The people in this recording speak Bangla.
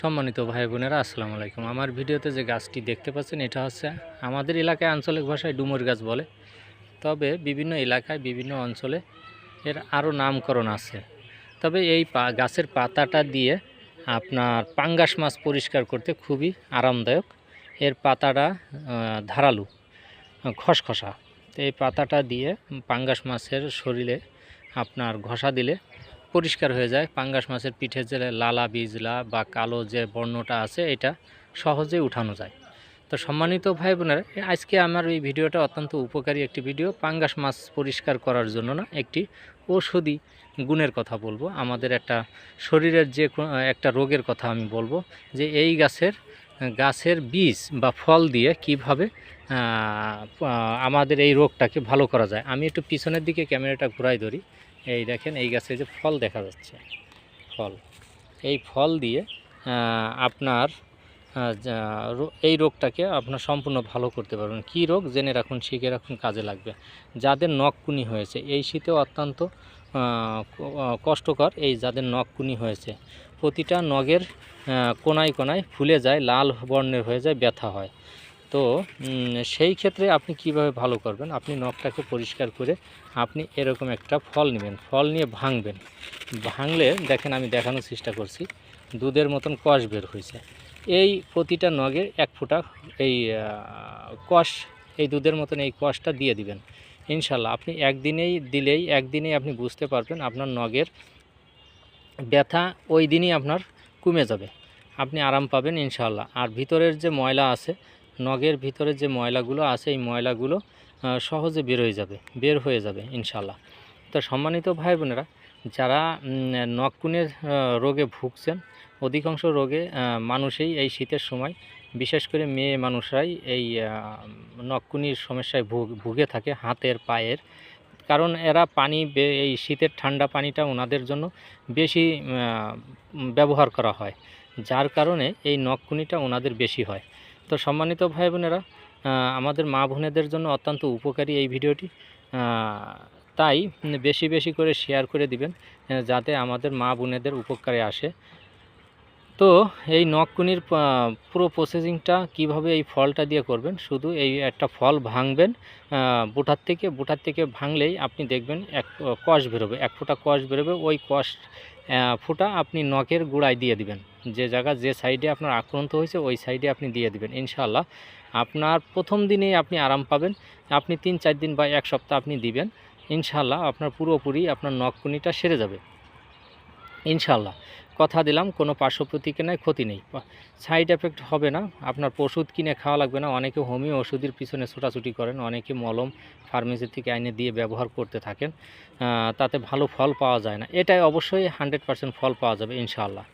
সম্মানিত ভাই বোনেরা আসসালামু আলাইকুম। আমার ভিডিওতে যে গাছটি দেখতে পাচ্ছেন, এটা হচ্ছে আমাদের এলাকায় আঞ্চলিক ভাষায় ডুমুর গাছ বলে। তবে বিভিন্ন এলাকায়, বিভিন্ন অঞ্চলে এর আরও নামকরণ আছে। তবে এই গাছের পাতাটা দিয়ে আপনার পাঙ্গাস মাছ পরিষ্কার করতে খুবই আরামদায়ক। এর পাতাটা ধারালু, খসখসা। এই পাতাটা দিয়ে পাঙ্গাস মাছের শরীরে আপনার ঘষা দিলে পরিষ্কার হয়ে যায়। পাঙ্গাস মাছের পিঠে যে লালা বীজলা বা কালো যে বর্ণটা আছে, এটা সহজেই উঠানো যায়। তো সম্মানিত ভাই বোনেরা আজকে আমার এই ভিডিওটা অত্যন্ত উপকারী একটি ভিডিও। পাঙ্গাস মাছ পরিষ্কার করার জন্য না একটি ঔষধি গুণের কথা বলব। আমাদের একটা শরীরের যে একটা রোগের কথা আমি বলব যে এই গাছের গাছের বীজ বা ফল দিয়ে কীভাবে আমাদের এই রোগটাকে ভালো করা যায়। আমি একটু পিছনের দিকে ক্যামেরাটা ঘুরাই ধরি। এই দেখেন, এই গাছে যে ফল দেখা যাচ্ছে, ফল। এই ফল দিয়ে আপনার এই রোগটাকে আপনার সম্পূর্ণ ভালো করতে পারবেন। কী রোগ? জেনে রাখুন, শিখে রাখুন, কাজে লাগবে। যাদের নখকুনি হয়েছে, এই শীতেও অত্যন্ত কষ্টকর এই যাদের নখকুনি হয়েছে। প্রতিটা নগের কোনায় কোনায় ফুলে যায়, লাল বর্ণের হয়ে যায়, ব্যথা হয়। তো সেই ক্ষেত্রে আপনি কীভাবে ভালো করবেন? আপনি নখটাকে পরিষ্কার করে আপনি এরকম একটা ফল নেবেন, ফল নিয়ে ভাঙবেন। ভাঙলে দেখেন আমি দেখানোর চেষ্টা করছি, দুধের মতন কষ বের হয়েছে। এই প্রতিটা নগে এক ফোঁটা এই কষ, এই দুধের মতন এই কষটা দিয়ে দিবেন। ইনশাল্লাহ আপনি একদিনেই দিলেই, একদিনেই আপনি বুঝতে পারবেন আপনার নগের ব্যথা ওই দিনই আপনার কমে যাবে। আপনি আরাম পাবেন ইনশাল্লাহ। আর ভিতরের যে ময়লা আছে নগের ভিতরে যে ময়লাগুলো আছে এই ময়লাগুলো সহজে বের হয়ে যাবে বের হয়ে যাবে ইনশাল্লাহ তো সম্মানিত ভাই বোনেরা যারা উম, নখকুনের রোগে ভুগছেন অধিকাংশ রোগে মানুষেই এই শীতের সময় বিশেষ করে মেয়ে মানুষরাই এই আহ, নখকুনির সমস্যায় ভুগ- থাকে হাতের পায়ের। কারণ এরা পানি এই শীতের ঠান্ডা পানিটা ওনাদের জন্য বেশি ব্যবহার করা হয় যার কারণে এই নখকুনিটা ওনাদের বেশি হয়। তো সম্মানিত ভাই বোনেরা আমাদের মা বোনেদের জন্য অত্যন্ত উপকারী এই ভিডিওটি। তাই বেশি বেশি করে শেয়ার করে দিবেন যাতে আমাদের মা বোনেদের উপকারে আসে। তো এই নখকুনির পুরো প্রসেসিংটা কীভাবে এই ফলটা দিয়ে করবেন? শুধু এই একটা ফল ভাঙবেন বুটার থেকে বুটার থেকে ভাঙলেই আপনি দেখবেন এক কষ বেরোবে, এক ফোঁটা কষ বেরোবে, ওই কষ ফোঁটা আপনি নখের গুঁড়ায় দিয়ে দিবেন। যে জায়গা, যে সাইডে আপনার আক্রান্ত হয়েছে, ওই সাইডে আপনি দিয়ে দিবেন ইনশাল্লাহ আপনার প্রথম দিনেই আপনি আরাম পাবেন, আপনি তিন, চার দিন বা এক সপ্তাহ আপনি দিবেন ইনশাল্লাহ আপনার পুরোপুরি আপনার নখকুনিটা সেরে যাবে। ইনশাআল্লাহ। কথা দিলাম, কোনো পার্শ্ব প্রতিক্রিয়ায় ক্ষতি নেই। সাইড এফেক্ট হবে না, আপনার ওষুধ কিনে খাওয়া লাগবে না। অনেকে হোমিও ওষুধের পিছনে ছোটাছুটি করেন, অনেকে মলম ফার্মেসি থেকে আইনে দিয়ে ব্যবহার করতে থাকেন তাতে ভালো ফল পাওয়া যায় না। এটাই অবশ্যই হান্ড্রেড পার্সেন্ট ফল পাওয়া যাবে, ইনশাআল্লাহ।